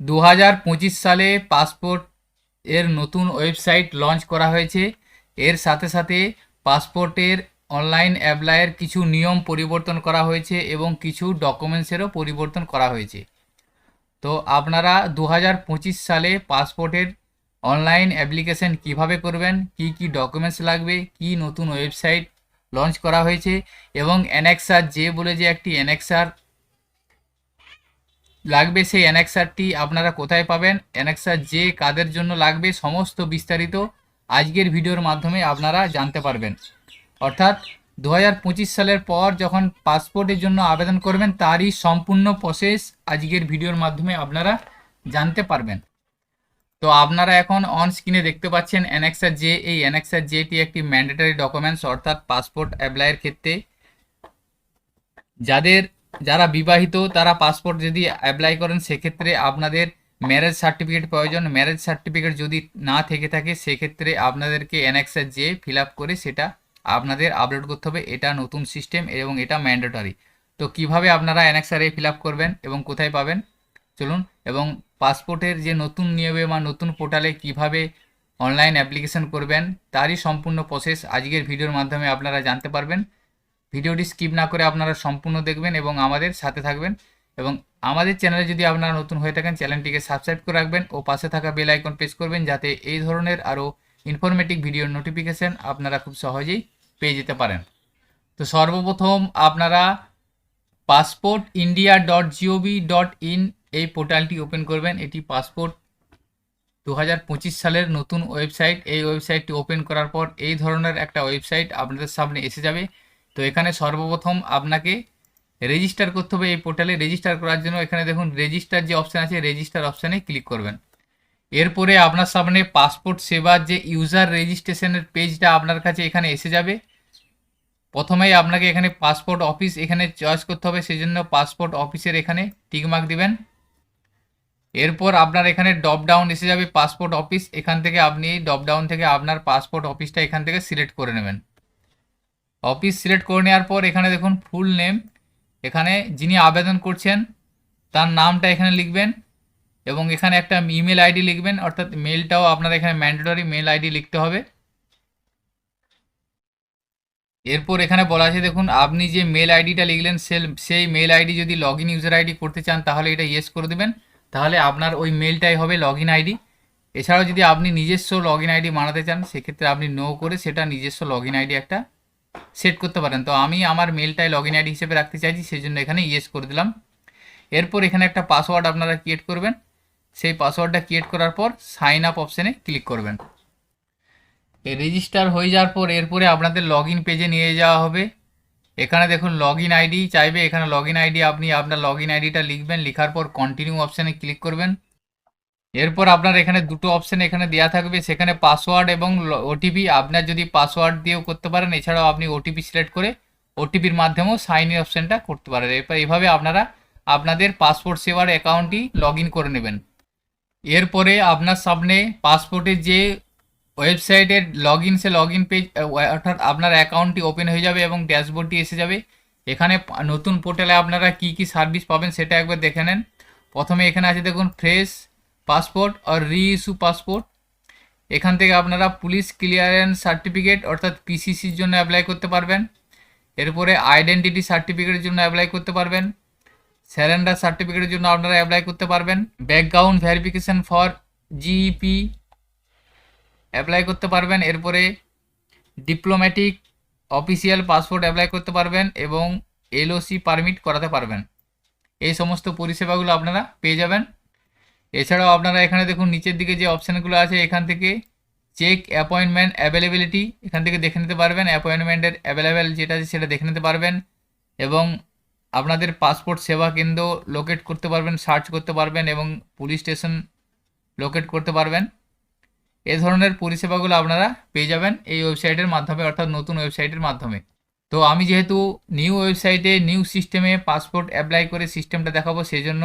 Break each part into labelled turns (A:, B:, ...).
A: দু হাজার পঁচিশ সালে পাসপোর্ট এর নতুন ওয়েবসাইট লঞ্চ করা হয়েছে। এর সাথে সাথে পাসপোর্টের অনলাইন অ্যাপ্লাইয়ের কিছু নিয়ম পরিবর্তন করা হয়েছে এবং কিছু ডকুমেন্টসেরও পরিবর্তন করা হয়েছে। তো আপনারা দু হাজার পঁচিশ সালে পাসপোর্টের অনলাইন অ্যাপ্লিকেশন কীভাবে করবেন, কি কি ডকুমেন্টস লাগবে, কি নতুন ওয়েবসাইট লঞ্চ করা হয়েছে এবং অ্যানেক্সার যে বলে যে একটি অ্যানেক্সার লাগবে সেই অ্যানেক্সারটি আপনারা কোথায় পাবেন? অ্যানেক্সার যে কাদের জন্য লাগবে সমস্ত বিস্তারিত আজকের ভিডিওর মাধ্যমে আপনারা জানতে পারবেন। অর্থাৎ দু হাজার পঁচিশ সালের পর যখন পাসপোর্টের জন্য আবেদন করবেন, তারই সম্পূর্ণ প্রসেস আজকের ভিডিওর মাধ্যমে আপনারা জানতে পারবেন। তো আপনারা এখন অন স্ক্রিনে দেখতে পাচ্ছেন অ্যানেক্সার জে এই অ্যানেক্সার জেটি একটি ম্যান্ডেটরি ডকুমেন্টস অর্থাৎ পাসপোর্ট অ্যাপ্লাইয়ের ক্ষেত্রে, যাদের যারা বিবাহিত, তারা পাসপোর্ট যদি অ্যাপ্লাই করেন, সেক্ষেত্রে আপনাদের ম্যারেজ সার্টিফিকেট প্রয়োজন। ম্যারেজ সার্টিফিকেট যদি না থেকে থাকে, সেক্ষেত্রে আপনাদেরকে অ্যানেক্সার যে ফিল আপ করে, সেটা আপনাদের আপলোড করতে হবে। এটা নতুন সিস্টেম এবং এটা ম্যান্ডেটরি তো কীভাবে আপনারা অ্যানেক্সারে ফিল আপ করবেন এবং কোথায় পাবেন? চলুন। এবং পাসপোর্টের যে নতুন নিয়মে বা নতুন পোর্টালে কীভাবে অনলাইন অ্যাপ্লিকেশন করবেন, তারই সম্পূর্ণ প্রসেস আজকের ভিডিওর মাধ্যমে আপনারা জানতে পারবেন। ভিডিওটি স্কিপ না করে আপনারা সম্পূর্ণ দেখবেন এবং আমাদের সাথে থাকবেন এবং আমাদের চ্যানেলে যদি আপনারা নতুন হয়ে থাকেন, চ্যানেলটিকে সাবস্ক্রাইব করে রাখবেন ও পাশে থাকা বেল আইকন প্রেস করবেন যাতে এই ধরনের আরও ইনফরমেটিভ ভিডিওর নোটিফিকেশন আপনারা খুব সহজেই পেয়ে যেতে পারেন। তো সর্বপ্রথম আপনারা passport India dot G O V dot in এই পোর্টালটি ওপেন করবেন। এটি পাসপোর্ট দু হাজার পঁচিশ সালের নতুন ওয়েবসাইট এই ওয়েবসাইটটি ওপেন করার পর এই ধরনের একটা ওয়েবসাইট আপনাদের সামনে এসে যাবে। তো এখানে সর্বপ্রথম আপনাকে রেজিস্টার করতে হবে এই পোর্টালে রেজিস্টার করার জন্য এখানে দেখুন রেজিস্টার যে অপশান আছে রেজিস্টার অপশানে ক্লিক করবেন। এরপরে আপনার সামনে পাসপোর্ট সেবার যে ইউজার রেজিস্ট্রেশনের পেজটা আপনার কাছে এখানে এসে যাবে। প্রথমেই আপনাকে এখানে পাসপোর্ট অফিস এখানে চয়েস করতে হবে সেই জন্য পাসপোর্ট অফিসের এখানে টিকমার্ক দিবেন। এরপর আপনার এখানে ডপ ডাউন এসে যাবে পাসপোর্ট অফিস এখান থেকে আপনি ডপ ডাউন থেকে আপনার পাসপোর্ট অফিসটা এখান থেকে সিলেক্ট করে নেবেন। অফিস সিলেক্ট করে নেওয়ার পর এখানে দেখুন ফুল নেম। এখানে যিনি আবেদন করছেন, তার নামটা এখানে লিখবেন এবং এখানে একটা ইমেল আইডি লিখবেন, অর্থাৎ মেলটাও আপনার এখানে ম্যান্ডেটরি মেল আইডি লিখতে হবে। এরপর এখানে বলা আছে, দেখুন, আপনি যে মেল আইডিটা লিখলেন সেই মেল আইডি যদি লগ ইন ইউজার আইডি করতে চান, তাহলে এটা ইয়েস করে দেবেন। তাহলে আপনার ওই মেলটাই হবে লগ ইন আইডি। এছাড়াও যদি আপনি নিজস্ব লগ ইন আইডি বানাতে চান, সেক্ষেত্রে আপনি নো করে সেটা নিজস্ব লগ ইন আইডি একটা সেট করতে পারেন। তো আমি আমার মেলটাই লগ ইন আইডি হিসেবে রাখতে চাইছি সেই জন্য এখানে ইয়েস করে দিলাম। এরপর এখানে একটা পাসওয়ার্ড আপনারা ক্রিয়েট করবেন। সেই পাসওয়ার্ডটা ক্রিয়েট করার পর সাইন আপ অপশানে ক্লিক করবেন। রেজিস্টার হয়ে যাওয়ার পর এরপরে আপনাদের লগ ইন পেজে নিয়ে যাওয়া হবে। এখানে দেখুন লগ ইন আইডি চাইবে। এখানে লগ ইন আইডি আপনি আপনার লগ ইন আইডিটা লিখবেন। লেখার পর কন্টিনিউ অপশানে ক্লিক করবেন। এরপর আপনার এখানে দুটো অপশান এখানে দেওয়া থাকবে, সেখানে পাসওয়ার্ড এবং ওটিপি আপনার যদি পাসওয়ার্ড দিয়েও করতে পারেন, এছাড়াও আপনি ওটিপি সিলেক্ট করে ওটিপির মাধ্যমেও সাইন ইন অপশানটা করতে পারেন। এরপর এইভাবে আপনারা আপনাদের পাসপোর্ট সেবার অ্যাকাউন্টটি লগ করে নেবেন। এরপরে আপনার সামনে পাসপোর্টের যে ওয়েবসাইটের লগ ইন সে লগ ইন পেজ অর্থাৎ আপনার অ্যাকাউন্টটি ওপেন হয়ে যাবে এবং ড্যাশবোর্ডটি এসে যাবে। এখানে নতুন পোর্টালে আপনারা কি কি সার্ভিস পাবেন সেটা একবার দেখে নেন। প্রথমে এখানে আছে দেখুন ফ্রেশ পাসপোর্ট আর রি ইস্যু পাসপোর্ট। এখান থেকে আপনারা পুলিশ ক্লিয়ারেন্স সার্টিফিকেট অর্থাৎ পিসিসির জন্য অ্যাপ্লাই করতে পারবেন। এরপরে আইডেন্টিটি সার্টিফিকেটের জন্য অ্যাপ্লাই করতে পারবেন। স্যারেন্ডার সার্টিফিকেটের জন্য আপনারা অ্যাপ্লাই করতে পারবেন। Background verification for G E P apply করতে পারবেন। এরপরে ডিপ্লোম্যাটিক অফিসিয়াল পাসপোর্ট অ্যাপ্লাই করতে পারবেন এবং এলওসি পারমিট করাতে পারবেন। এই সমস্ত পরিষেবাগুলো আপনারা পেয়ে যাবেন। এছাড়াও আপনারা এখানে দেখুন, নিচের দিকে যে অপশানগুলো আছে, এখান থেকে চেক অ্যাপয়েন্টমেন্ট অ্যাভেলেবিলিটি এখান থেকে দেখে নিতে পারবেন। অ্যাপয়েন্টমেন্টের অ্যাভেলেবেল যেটা আছে সেটা দেখে নিতে পারবেন এবং আপনাদের পাসপোর্ট সেবা কেন্দ্র লোকেট করতে পারবেন সার্চ করতে পারবেন এবং পুলিশ স্টেশন লোকেট করতে পারবেন। এ ধরনের পরিষেবাগুলো আপনারা পেয়ে যাবেন এই ওয়েবসাইটের মাধ্যমে, অর্থাৎ নতুন ওয়েবসাইটের মাধ্যমে। তো আমি যেহেতু নিউ ওয়েবসাইটে নিউ সিস্টেমে পাসপোর্ট অ্যাপ্লাই করে সিস্টেমটা দেখাবো সেই জন্য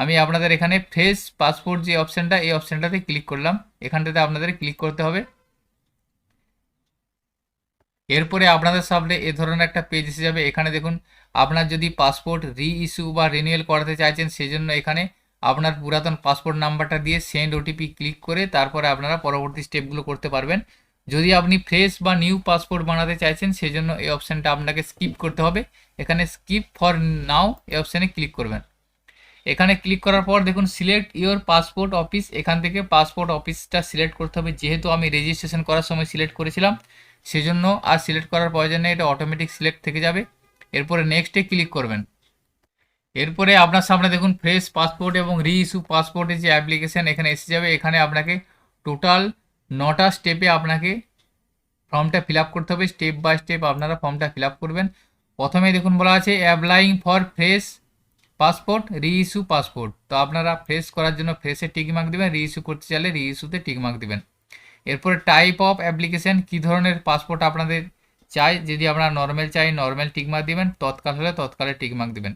A: আমি আপনাদের এখানে ফ্রেশ পাসপোর্ট যে অপশানটা এই অপশানটাতে ক্লিক করলাম। এখানটাতে আপনাদের ক্লিক করতে হবে। এরপরে আপনাদের সামনে এ ধরনের একটা পেজ এসে যাবে। এখানে দেখুন, আপনার যদি পাসপোর্ট রি ইস্যু বা রিনিউয়াল করাতে চাইছেন সেই জন্য এখানে আপনার পুরাতন পাসপোর্ট নাম্বারটা দিয়ে সেন্ড ওটিপি ক্লিক করে তারপরে আপনারা পরবর্তী স্টেপগুলো করতে পারবেন। যদি আপনি ফ্রেশ বা নিউ পাসপোর্ট বানাতে চাইছেন, সেজন্য এই অপশানটা আপনাকে স্কিপ করতে হবে। এখানে স্কিপ ফর নাও এই অপশানে ক্লিক করবেন। এখানে ক্লিক করার পর দেখুন সিলেক্ট ইওর পাসপোর্ট অফিস এখান থেকে পাসপোর্ট অফিসটা সিলেক্ট করতে হবে। যেহেতু আমি রেজিস্ট্রেশন করার সময় সিলেক্ট করেছিলাম, সেজন্য আর সিলেক্ট করার প্রয়োজন নেই। এটা অটোমেটিক সিলেক্ট থেকে যাবে। এরপরে নেক্সটে ক্লিক করবেন। এরপরে আপনার সামনে দেখুন ফ্রেশ পাসপোর্ট এবং রি ইস্যু পাসপোর্টের যে অ্যাপ্লিকেশান এখানে এসে যাবে। এখানে আপনাকে টোটাল নটা স্টেপে আপনাকে ফর্মটা ফিল করতে হবে। স্টেপ বাই স্টেপ আপনারা ফর্মটা ফিল করবেন। প্রথমে দেখুন বলা আছে applying for fresh passport reissue passport. তো আপনারা ফ্রেশ করার জন্য ফ্রেশে টিক মার্ক দেবেন রি ইস্যু করতে চাইলে রি ইস্যুতে টিক মার্ক দেবেন। এরপরে টাইপ অফ অ্যাপ্লিকেশন কী ধরনের পাসপোর্ট আপনাদের চাই? যদি আপনারা নর্মাল চাই নর্মাল টিক মার্ক দিবেন, তৎকাল হলে তৎকালে টিক মার্ক দেবেন।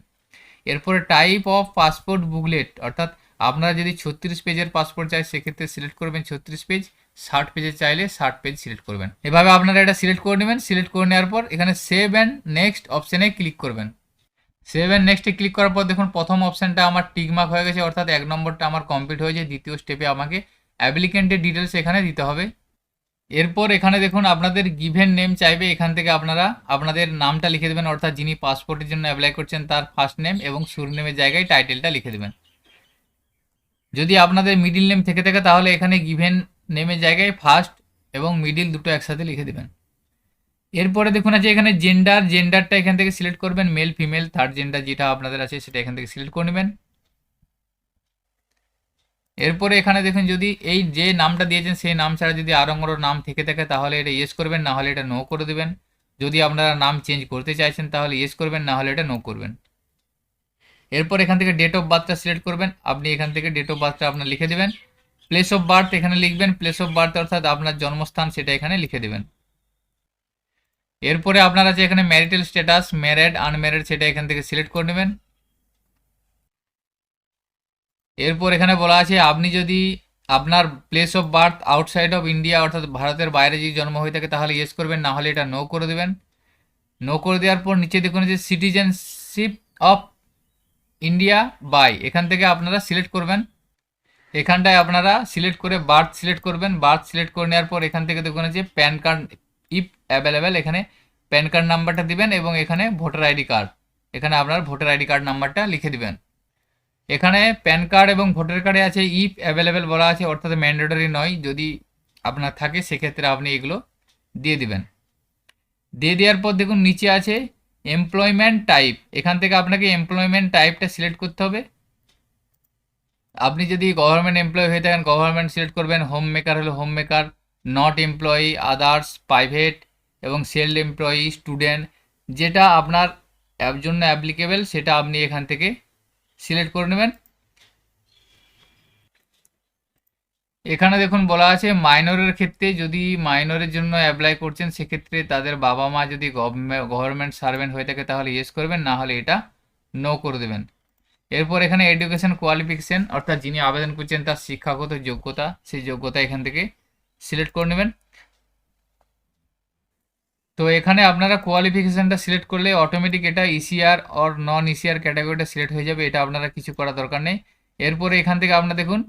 A: এরপরে টাইপ অফ পাসপোর্ট বুকলেট অর্থাৎ আপনারা যদি ছত্রিশ পেজের পাসপোর্ট চাই, সেক্ষেত্রে সিলেক্ট করবেন ছত্রিশ পেজ। ষাট পেজে চাইলে ষাট পেজ সিলেক্ট করবেন। এভাবে আপনারা এটা সিলেক্ট করে নেবেন। সিলেক্ট করে নেওয়ার পর এখানে সেভ অ্যান্ড নেক্সট অপশানে ক্লিক করবেন। সেভ অ্যান্ড নেক্সটে ক্লিক করার পর দেখুন প্রথম অপশানটা আমার টিকমার্ক হয়ে গেছে, অর্থাৎ এক নম্বরটা আমার কমপ্লিট হয়েছে, দ্বিতীয় স্টেপে আমাকে অ্যাপ্লিকেন্টের ডিটেলস এখানে দিতে হবে। এরপর এখানে দেখুন আপনাদের গিভেন নেম চাইবে, এখান থেকে আপনারা আপনাদের নামটা লিখে দেবেন, অর্থাৎ যিনি পাসপোর্টের জন্য অ্যাপ্লাই করছেন তার ফার্স্ট নেম এবং সুর নেমের জায়গায় টাইটেলটা লিখে দেবেন। যদি আপনাদের মিডিল নেম থেকে থাকে তাহলে এখানে গিভেন নেমের জায়গায় ফার্স্ট এবং মিডিল দুটো একসাথে লিখে দেবেন। এরপরে দেখুন আছে এখানে জেন্ডার জেন্ডারটা এখান থেকে সিলেক্ট করবেন মেল ফিমেল থার্ড জেন্ডার যেটা আপনাদের আছে সেটা এখান থেকে সিলেক্ট করে নেবেন। এরপরে এখানে দেখুন যদি এই যে নামটা দিয়েছেন সেই নাম ছাড়া যদি আরও কোনো নাম থেকে থাকে তাহলে এটা ইয়েস করবেন, না হলে এটা নো করে দেবেন। যদি আপনারা নাম চেঞ্জ করতে চাইছেন তাহলে ইয়েস করবেন, না হলে এটা নো করবেন। এরপর এখান থেকে ডেট অফ বার্থটা সিলেক্ট করবেন, আপনি এখান থেকে ডেট অফ বার্থটা আপনার লিখে দেবেন। প্লেস অফ বার্থ এখানে লিখবেন প্লেস অফ বার্থ অর্থাৎ আপনার জন্মস্থান সেটা এখানে লিখে দেবেন। এরপরে আপনার আছে এখানে ম্যারিটাল স্ট্যাটাস ম্যারেড আনম্যারেড সেটা এখান থেকে সিলেক্ট করে নেবেন। এরপর এখানে বলা আছে, আপনি যদি আপনার place of birth outside of India অর্থাৎ ভারতের বাইরে যদি জন্ম হয়ে থাকে, তাহলে ইয়েস করবেন, না হলে এটা নো করে দেবেন। নো করে দেওয়ার পর নিচে দেখুন যে সিটিজেনশিপ অফ ইন্ডিয়া বাই এখান থেকে আপনারা সিলেক্ট করবেন। এখানটায় আপনারা সিলেক্ট করে বার্থ সিলেক্ট করবেন। বার্থ সিলেক্ট করে নেওয়ার পর এখান থেকে দেখুন যে প্যান কার্ড ইফ অ্যাভেলেবেল এখানে প্যান কার্ড নাম্বারটা দিবেন এবং এখানে ভোটার আইডি কার্ড এখানে আপনার ভোটার আইডি কার্ড নাম্বারটা লিখে দিবেন। এখানে প্যান কার্ড এবং ভোটার কার্ডে আছে ইফ অ্যাভেলেবেল বলা আছে, অর্থাৎ ম্যান্ডেটরি নয়। যদি আপনার থাকে, সেক্ষেত্রে আপনি এগুলো দিয়ে দিবেন। দিয়ে দেওয়ার পর দেখুন, নিচে আছে এমপ্লয়মেন্ট টাইপ এখান থেকে আপনাকে এমপ্লয়মেন্ট টাইপটা সিলেক্ট করতে হবে। আপনি যদি গভর্নমেন্ট এমপ্লয়ি হয়ে থাকেন গভর্নমেন্ট সিলেক্ট করবেন হোম মেকার হলে home maker not employee others private এবং সেলড এমপ্লয়ি স্টুডেন্ট যেটা আপনার অ্যাপ জন্য অ্যাপ্লিকেবেল সেটা আপনি এখান থেকে সিলেক্ট করে নেবেন। এখানে দেখুন বলা আছে, মাইনরের ক্ষেত্রে যদি মাইনরের জন্য অ্যাপ্লাই করছেন, সেক্ষেত্রে তাদের বাবা মা যদি গভর্নমেন্ট সার্ভেন্ট হয়ে থাকে, তাহলে ইয়েস করবেন, না হলে এটা নো করে দেবেন। এরপর এখানে এডুকেশন কোয়ালিফিকেশন অর্থাৎ যিনি আবেদন করছেন, তার শিক্ষাগত যোগ্যতা, সেই যোগ্যতা এখান থেকে সিলেক্ট করে নেবেন। তো এখানে আপনারা কোয়ালিফিকেশানটা সিলেক্ট করলে অটোমেটিক এটা ইসিআর অর নন ইসিআর ক্যাটাগরিটা সিলেক্ট হয়ে যাবে, এটা আপনারা কিছু করার দরকার নেই। এরপরে এখান থেকে আপনারা দেখুন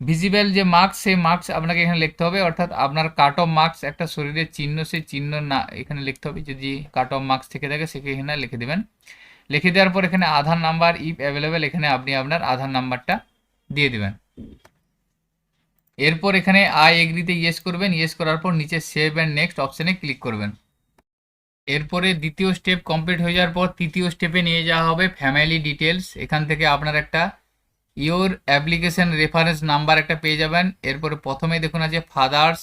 A: ভিজিবেল যে মার্কস সেই মার্কস আপনাকে এখানে লিখতে হবে, অর্থাৎ আপনার কাট অফ মার্কস একটা শরীরের চিহ্ন, সেই চিহ্ন না এখানে লিখতে হবে, যদি কাট অফ মার্কস থেকে থাকে সেকে এখানে লিখে দেবেন। লিখে দেওয়ার পর এখানে আধার নাম্বার ইফ অ্যাভেলেবেল এখানে আপনি আপনার আধার নাম্বারটা দিয়ে দেবেন। এরপর এখানে আই এগ্রিতে ইয়েস করবেন ইয়েস করার পর নিচে সেভ অ্যান্ড নেক্সট অপশানে ক্লিক করবেন। এরপরে দ্বিতীয় স্টেপ কমপ্লিট হয়ে যাওয়ার পর তৃতীয় স্টেপে নিয়ে যাওয়া হবে ফ্যামিলি ডিটেলস এখান থেকে আপনার একটা ইওর অ্যাপ্লিকেশন রেফারেন্স নাম্বার একটা পেয়ে যাবেন। এরপরে প্রথমে দেখুন আছে father's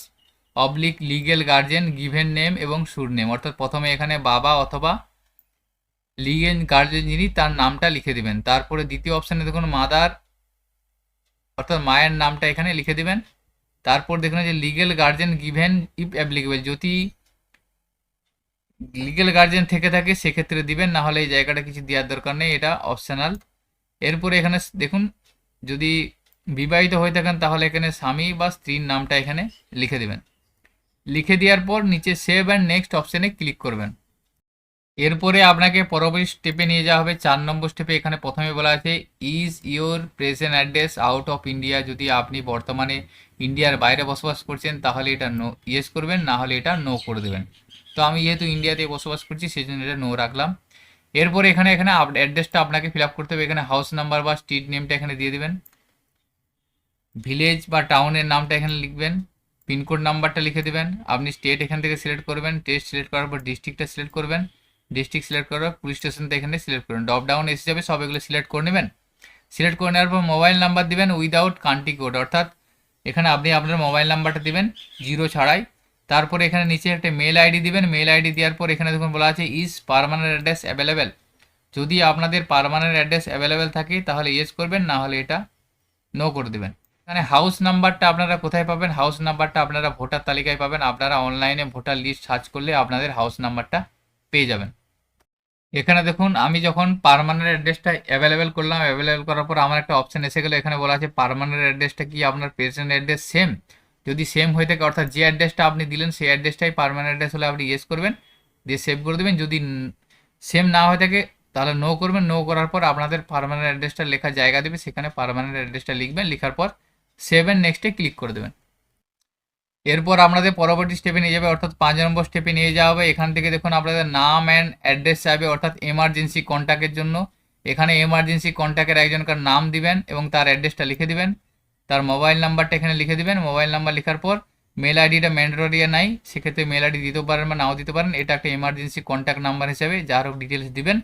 A: oblique legal guardian given name এবং সুর নেম অর্থাৎ প্রথমে এখানে বাবা অথবা লিগেল গার্জেন যিনি তার নামটা লিখে দিবেন। তারপরে দ্বিতীয় অপশানে দেখুন মাদার অর্থাৎ মায়ের নামটা এখানে লিখে দিবেন। তারপর দেখুন যে legal guardian given if applicable যদি লিগেল গার্জেন থেকে থাকে, সেক্ষেত্রে দিবেন, না হলে এই জায়গাটা কিছু দেওয়ার দরকার নেই, এটা অপশনাল এরপরে এখানে দেখুন, যদি বিবাহিত হয়ে থাকেন, তাহলে এখানে স্বামী বা স্ত্রীর নামটা এখানে লিখে দেবেন। লিখে দেওয়ার পর নিচে সেভ অ্যান্ড নেক্সট অপশানে ক্লিক করবেন। এরপরে আপনাকে পরবর্তী স্টেপে নিয়ে যাওয়া হবে। চার নম্বর স্টেপে এখানে প্রথমে বলা আছে is your present address out of India যদি আপনি বর্তমানে ইন্ডিয়ার বাইরে বসবাস করছেন, তাহলে এটা নো ইয়েস করবেন, না হলে এটা নো করে দেবেন। তো আমি যেহেতু ইন্ডিয়াতে বসবাস করছি সেই জন্য এটা নো রাখলাম। এরপরে এখানে এখানে অ্যাড্রেসটা আপনাকে ফিল করতে হবে। এখানে হাউস নাম্বার বা স্ট্রিট নেমটা এখানে দিয়ে দেবেন। ভিলেজ বা টাউনের নামটা এখানে লিখবেন। পিনকোড নাম্বারটা লিখে দেবেন। আপনি স্টেট এখান থেকে সিলেক্ট করবেন। টেস্ট সিলেক্ট করার পর ডিস্ট্রিক্টটা সিলেক্ট করবেন। ডিস্ট্রিক্ট সিলেক্ট পর পুলিশ স্টেশনটা এখানে সিলেক্ট করবেন ড্রপ ডাউন এসে যাবে, সব এগুলো সিলেক্ট করে নেবেন। সিলেক্ট করে নেওয়ার পর মোবাইল নাম্বার দিবেন উইদাউট কান্ট্রি কোড অর্থাৎ এখানে আপনি আপনার মোবাইল নাম্বারটা দিবেন জিরো ছাড়াই। তারপরে এখানে নিচে একটা মেল আইডি দিবেন মেল আইডি দেওয়ার পর এখানে দেখুন বলা আছে ইজ পারমানেন্ট অ্যাড্রেস অ্যাভেলেবেল যদি আপনাদের পারমানেন্ট অ্যাড্রেস অ্যাভেলেবেল থাকে, তাহলে ইয়েস করবেন, না হলে এটা নো করে দেবেন। এখানে হাউস নাম্বারটা আপনারা কোথায় পাবেন? হাউস নাম্বারটা আপনারা ভোটার তালিকায় পাবেন। আপনারা অনলাইনে ভোটার লিস্ট সার্চ করলে আপনাদের হাউস নাম্বারটা পেয়ে যাবেন। এখানে দেখুন, আমি যখন পারমানেন্ট অ্যাড্রেসটা অ্যাভেলেবেল করলাম অ্যাভেলেবেল করার পর আমার একটা অপশন এসে গেলো, এখানে বলা আছে পারমানেন্ট অ্যাড্রেসটা কি, আপনার প্রেজেন্ট অ্যাড্রেস সেম যদি সেম হয়ে থাকে, অর্থাৎ যে অ্যাড্রেসটা আপনি দিলেন, সেই অ্যাড্রেসটাই পারমানেন্ট অ্যাড্রেস হলে আপনি ইয়েস করবেন, দিয়ে সেভ করে দেবেন। যদি সেম না হয়ে থাকে, তাহলে নো করবেন। নো করার পর আপনাদের পারমানেন্ট অ্যাড্রেসটা লেখা জায়গা দেবে, সেখানে পারমানেন্ট অ্যাড্রেসটা লিখবেন, লেখার পর সেভেন নেক্সটে ক্লিক করে দেবেন। এরপর আপনাদের পরবর্তী স্টেপে নিয়ে যাবে, অর্থাৎ পাঁচ নম্বর স্টেপে নিয়ে যাওয়া হবে। এখান থেকে দেখুন আপনাদের নাম অ্যান্ড অ্যাড্রেস চাইবে, অর্থাৎ এমার্জেন্সি কন্ট্যাক্টের জন্য। এখানে এমার্জেন্সি কন্ট্যাক্টের একজনকার নাম দিবেন এবং তার অ্যাড্রেসটা লিখে দিবেন। তার মোবাইল নাম্বারটা এখানে লিখে দিবেন। মোবাইল নাম্বার লেখার পর মেল আইডিটা ম্যান্ডেটরি নাই, সেক্ষেত্রে মেল আইডি দিতেও পারেন বা নাও দিতে পারেন। এটা একটা এমার্জেন্সি কন্ট্যাক্ট নাম্বার হিসেবে যার হোক ডিটেলস দিবেন।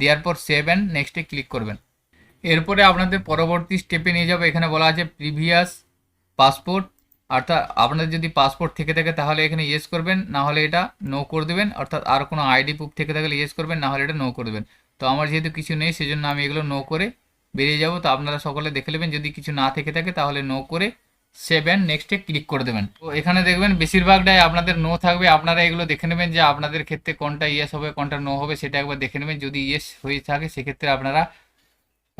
A: দেওয়ার পর সেভ অ্যান্ড নেক্সটে ক্লিক করবেন। এরপরে আপনাদের পরবর্তী স্টেপে নিয়ে যাবে। এখানে বলা আছে প্রিভিয়াস পাসপোর্ট অর্থাৎ আপনাদের যদি পাসপোর্ট থেকে থাকে তাহলে এখানে ইয়েস করবেন, না হলে এটা নো করে দেবেন, অর্থাৎ আর কোনো আইডি প্রুফ থেকে থাকলে ইয়েস করবেন, না হলে এটা নো করে দেবেন। তো আমার যেহেতু কিছু নেই, সেজন্য আমি এগুলো নো করে বেরিয়ে যাব। তো আপনারা সকলে দেখে নেবেন, যদি কিছু না থেকে থাকে তাহলে নো করে সেভেন নেক্সটে ক্লিক করে দেবেন। তো এখানে দেখবেন, বেশিরভাগটাই আপনাদের নো থাকবে। আপনারা এগুলো দেখে নেবেন যে আপনাদের ক্ষেত্রে কোনটা ইয়েস হবে, কোনটা নো হবে, সেটা একবার দেখে নেবেন। যদি ইয়েস হয়ে থাকে, সেক্ষেত্রে আপনারা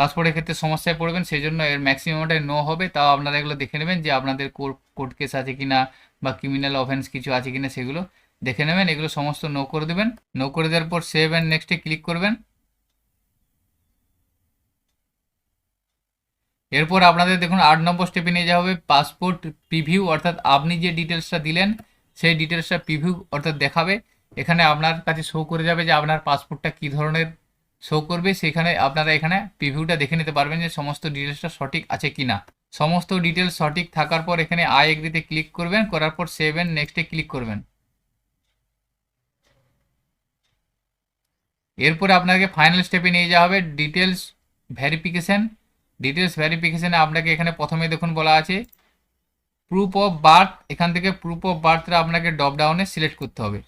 A: পাসপোর্টের ক্ষেত্রে সমস্যায় পড়বেন সেই জন্য এর ম্যাক্সিমামটাই নো হবে। তাও আপনারা এগুলো দেখে নেবেন যে আপনাদের কোর্ট কোর্ট কেস আছে কি না বা ক্রিমিনাল অফেন্স কিছু আছে কি না সেগুলো দেখে নেবেন। এগুলো সমস্ত নো করে দেবেন। নো করে দেওয়ার পর সেভ অ্যান্ড নেক্সটে ক্লিক করবেন। এরপর আপনাদের দেখুন আট নম্বর স্টেপে নিয়ে যাওয়া হবে পাসপোর্ট প্রিভিউ অর্থাৎ আপনি যে ডিটেলসটা দিলেন, সেই ডিটেলসটা প্রিভিউ অর্থাৎ দেখাবে। এখানে আপনার কাছে শো করে যাবে যে আপনার পাসপোর্টটা কী ধরনের শো করবে, সেখানে আপনারা এখানে প্রিভিউটা দেখে নিতে পারবেন যে সমস্ত ডিটেলসটা সঠিক আছে কি না সমস্ত ডিটেলস সঠিক থাকার পর এখানে আই এগ্রিতে ক্লিক করবেন, করার পর সেভেন নেক্সটে ক্লিক করবেন। এরপরে আপনাকে ফাইনাল স্টেপে নিয়ে যাওয়া হবে ডিটেলস ভেরিফিকেশন ডিটেলস ভেরিফিকেশানে আপনাকে এখানে প্রথমে দেখুন বলা আছে প্রুফ অফ বার্থ এখান থেকে প্রুফ অফ বার্থটা আপনাকে ড্রপ ডাউনে সিলেক্ট করতে হবে।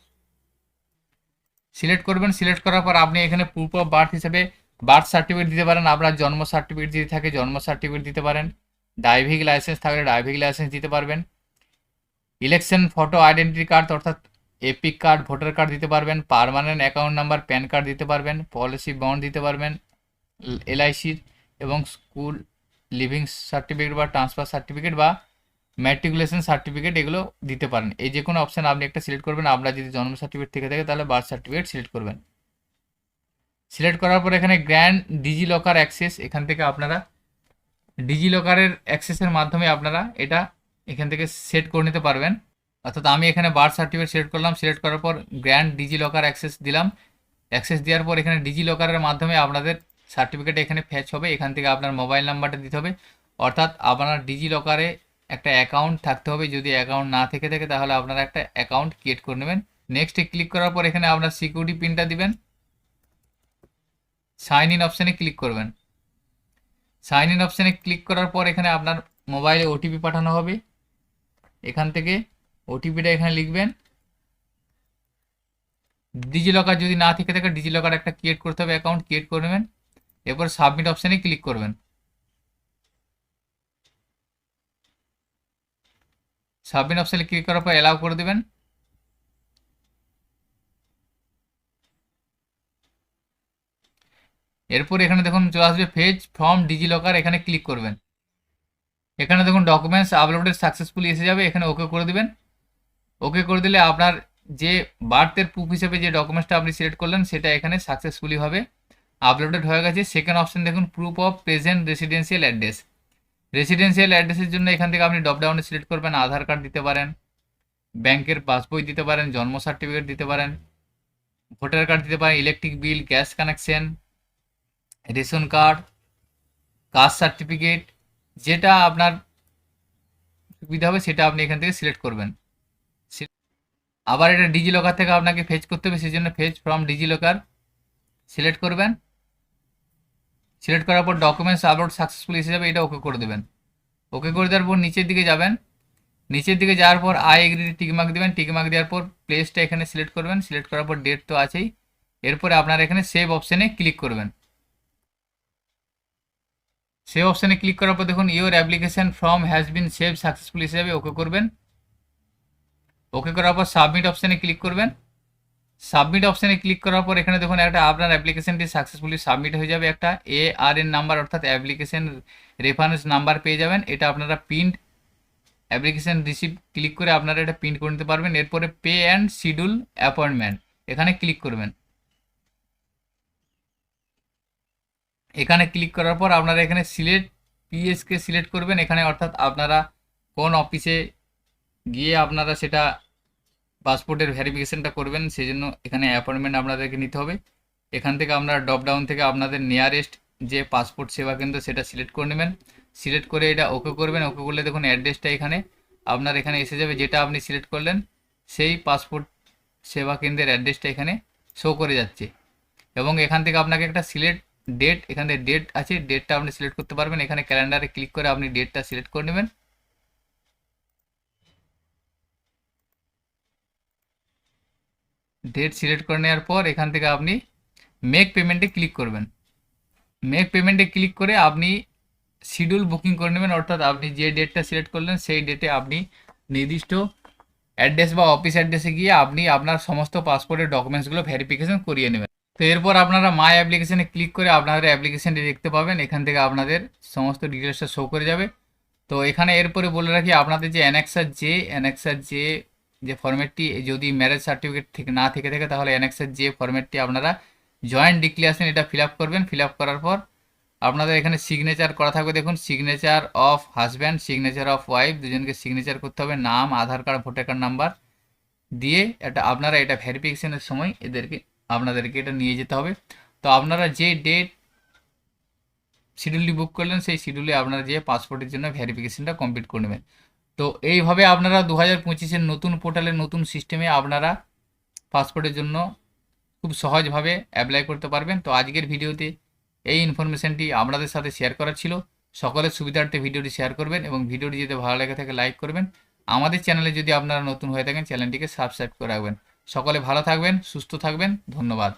A: সিলেক্ট করবেন। সিলেক্ট করার পর আপনি এখানে প্রুফ অফ বার্থ হিসেবে বার্থ সার্টিফিকেট দিতে পারেন। আপনার জন্ম সার্টিফিকেট যদি থাকে, জন্ম সার্টিফিকেট দিতে পারেন। ড্রাইভিং লাইসেন্স থাকলে ড্রাইভিং লাইসেন্স দিতে পারবেন। ইলেকশন ফটো আইডেন্টি কার্ড অর্থাৎ এপিক কার্ড ভোটার কার্ড দিতে পারবেন। Permanent account number PAN card দিতে পারবেন। পলিসি বন্ড দিতে পারবেন। এলআইসির এবং স্কুল লিভিং সার্টিফিকেট বা ট্রান্সফার সার্টিফিকেট বা ম্যাট্রিকুলেশন সার্টিফিকেট এগুলো দিতে পারেন। এই যে কোনো অপশান আপনি একটা সিলেক্ট করবেন আপনার যদি জন্ম সার্টিফিকেট থেকে থাকে তাহলে বার্থ সার্টিফিকেট সিলেক্ট করবেন। সিলেক্ট করার পর এখানে গ্র্যান্ড ডিজি লকার অ্যাক্সেস এখান থেকে আপনারা ডিজি লকারের অ্যাক্সেসের মাধ্যমে আপনারা এটা এখান থেকে সেট করে নিতে পারবেন। অর্থাৎ আমি এখানে বার্থ সার্টিফিকেট সিলেক্ট করলাম সিলেক্ট করার পর গ্র্যান্ড ডিজি লকার অ্যাক্সেস দিলাম। অ্যাক্সেস দেওয়ার পর এখানে ডিজি লকারের মাধ্যমে আপনাদের সার্টিফিকেট এখানে ফ্যাচ হবে, এখান থেকে আপনার মোবাইল নাম্বারটা দিতে হবে। অর্থাৎ আপনার ডিজি লকারে একটা অ্যাকাউন্ট থাকতে হবে। যদি অ্যাকাউন্ট না থেকে থাকে, তাহলে আপনারা একটা অ্যাকাউন্ট ক্রিয়েট করে নেবেন। নেক্সটে ক্লিক করার পর এখানে আপনার সিকিউরিটি পিনটা দিবেন। সাইন ইন অপশানে ক্লিক করবেন। সাইন ইন অপশানে ক্লিক করার পর এখানে আপনার মোবাইলে ওটিপি পাঠানো হবে। এখান থেকে ওটিপিটা এখানে লিখবেন। ডিজিলকার যদি না থেকে থাকে ডিজিলকার একটা ক্রিয়েট করতে হবে। অ্যাকাউন্ট ক্রিয়েট করে নেবেন। এরপর সাবমিট অপশানে ক্লিক করবেন। সাবমিট অপশানে ক্লিক করার পর অ্যালাউ করে দেবেন। এরপর এখানে দেখুন চলে আসবে ফেজ ফ্রম ডিজিলকার এখানে ক্লিক করবেন। এখানে দেখুন ডকুমেন্টস আপলোডেড সাকসেসফুলি এসে যাবে, এখানে ওকে করে দিবেন। ওকে করে দিলে আপনার যে বার্থের প্রুফ হিসেবে যে ডকুমেন্টসটা আপনি সিলেক্ট করলেন, সেটা এখানে সাকসেসফুলি হবে। আপলোডেড হয়ে গেছে। সেকেন্ড অপশন দেখুন proof of present residential address residential অ্যাড্রেসের জন্য এখান থেকে আপনি ড্রপ ডাউনে সিলেক্ট করবেন, আধার কার্ড দিতে পারেন ব্যাংকের পাসবই দিতে পারেন, জন্ম সার্টিফিকেট দিতে পারেন ভোটার কার্ড দিতে পারেন electric bill gas connection ration card caste certificate যেটা আপনার সুবিধা হবে সেটা আপনি এখান থেকে সিলেক্ট করবেন। আবার এটা ডিজি লকার থেকে আপনাকে ফেচ করতে হবে সেই জন্য fetch from DigiLocker select করবেন। সিলেক্ট করার পর ডকুমেন্টস আপলোড সাকসেসফুল এসে যাবে, এটা ওকে করে দেবেন। ওকে করে দেওয়ার পর নিচের দিকে যাবেন। নিচের দিকে যাওয়ার পর আই এগ্রি টিকমার্ক দেবেন। টিকমার্ক দেওয়ার পর প্লেসটা এখানে সিলেক্ট করবেন। সিলেক্ট করার পর ডেট তো আছেই। এরপরে আপনার এখানে সেভ অপশানে ক্লিক করবেন। সেভ অপশানে ক্লিক করার পর দেখুন your application form has been save successful হিসেবে ওকে করবেন। ওকে করার পর সাবমিট অপশানে ক্লিক করবেন। সাবমিট অপশানে ক্লিক করার পর এখানে দেখুন একটা আপনার অ্যাপ্লিকেশনটি সাকসেসফুলি সাবমিট হয়ে যাবে। একটা এ আর এন নাম্বার অর্থাৎ অ্যাপ্লিকেশন রেফারেন্স নাম্বার পেয়ে যাবেন। এটা আপনারা প্রিন্ট অ্যাপ্লিকেশন রিসিভ ক্লিক করে আপনারা এটা প্রিন্ট করে নিতে পারবেন। এরপরে পে অ্যান্ড শিডিউল অ্যাপয়েন্টমেন্ট এখানে ক্লিক করবেন। এখানে ক্লিক করার পর আপনারা এখানে সিলেক্ট পিএসকে সিলেক্ট করবেন। এখানে অর্থাৎ আপনারা কোন অফিসে গিয়ে আপনারা সেটা পাসপোর্টের ভেরিফিকেশনটা করবেন সেই জন্য এখানে অ্যাপয়েন্টমেন্ট আপনাদেরকে নিতে হবে। এখান থেকে আপনারা ড্রপ ডাউন থেকে আপনাদের নিয়ারেস্ট যে পাসপোর্ট সেবা কেন্দ্র, সেটা সিলেক্ট করে নেবেন। সিলেক্ট করে এটা ওকে করবেন। ওকে করলে দেখুন অ্যাড্রেসটা এখানে। আপনার এখানে এসে যাবে, যেটা আপনি সিলেক্ট করলেন, সেই পাসপোর্ট সেবা কেন্দ্রের অ্যাড্রেসটা এখানে শো করে যাচ্ছে। এবং এখান থেকে আপনাকে একটা সিলেক্ট ডেট এখানে ডেট আছে ডেটটা আপনি সিলেক্ট করতে পারবেন। এখানে ক্যালেন্ডারে ক্লিক করে আপনি ডেটটা সিলেক্ট করে নেবেন। ডেট সিলেক্ট করে নেওয়ার পর এখান থেকে আপনি মেক পেমেন্টে ক্লিক করবেন। মেক পেমেন্টে ক্লিক করে আপনি শিডিউল বুকিং করে নেবেন, অর্থাৎ আপনি যে ডেটটা সিলেক্ট করলেন সেই ডেটে আপনি নির্দিষ্ট অ্যাড্রেস বা অফিস অ্যাড্রেসে গিয়ে আপনি আপনার সমস্ত পাসপোর্টের ডকুমেন্টসগুলো ভেরিফিকেশন করিয়ে নেবেন। তো এরপর আপনারা মাই অ্যাপ্লিকেশানে ক্লিক করে আপনাদের অ্যাপ্লিকেশনটি দেখতে পাবেন, এখান থেকে আপনাদের সমস্ত ডিটেলসটা শো করে যাবে। তো এখানে এরপরে বলে রাখি, আপনাদের যে অ্যানেক্সার যে অ্যানেক্সার যে যে ফর্মেটটি যদি ম্যারেজ সার্টিফিকেট থেকে না থেকে থাকে, তাহলে অ্যানেক্সার যে ফর্মেটটি আপনারা জয়েন্ট ডিক্লিয়ারেশন এটা ফিল করবেন। ফিল করার পর আপনাদের এখানে সিগনেচার করা থাকবে। দেখুন signature of husband signature of wife দুজনকে সিগনেচার করতে হবে। নাম, Aadhaar card voter card number দিয়ে এটা আপনারা এটা ভেরিফিকেশনের সময় এদেরকে, আপনাদেরকে এটা নিয়ে যেতে হবে। তো আপনারা যে ডেট শিডিউলটি বুক করলেন, সেই শিডিউলে আপনারা যে পাসপোর্টের জন্য ভেরিফিকেশনটা কমপ্লিট করে নেবেন। তো এইভাবে আপনারা দু হাজার পঁচিশের নতুন পোর্টালের নতুন সিস্টেমে আপনারা পাসপোর্টের জন্য খুব সহজভাবে অ্যাপ্লাই করতে পারবেন। তো আজকের ভিডিওতে এই ইনফরমেশনটি আপনাদের সাথে শেয়ার করার ছিল। সকলের সুবিধার্থে ভিডিওটি শেয়ার করবেন এবং ভিডিওটি যদি ভালো লেগে থাকে লাইক করবেন। আমাদের চ্যানেলে যদি আপনারা নতুন হয়ে থাকেন, চ্যানেলটিকে সাবস্ক্রাইব করে রাখবেন। সকলে ভালো থাকবেন, সুস্থ থাকবেন। ধন্যবাদ।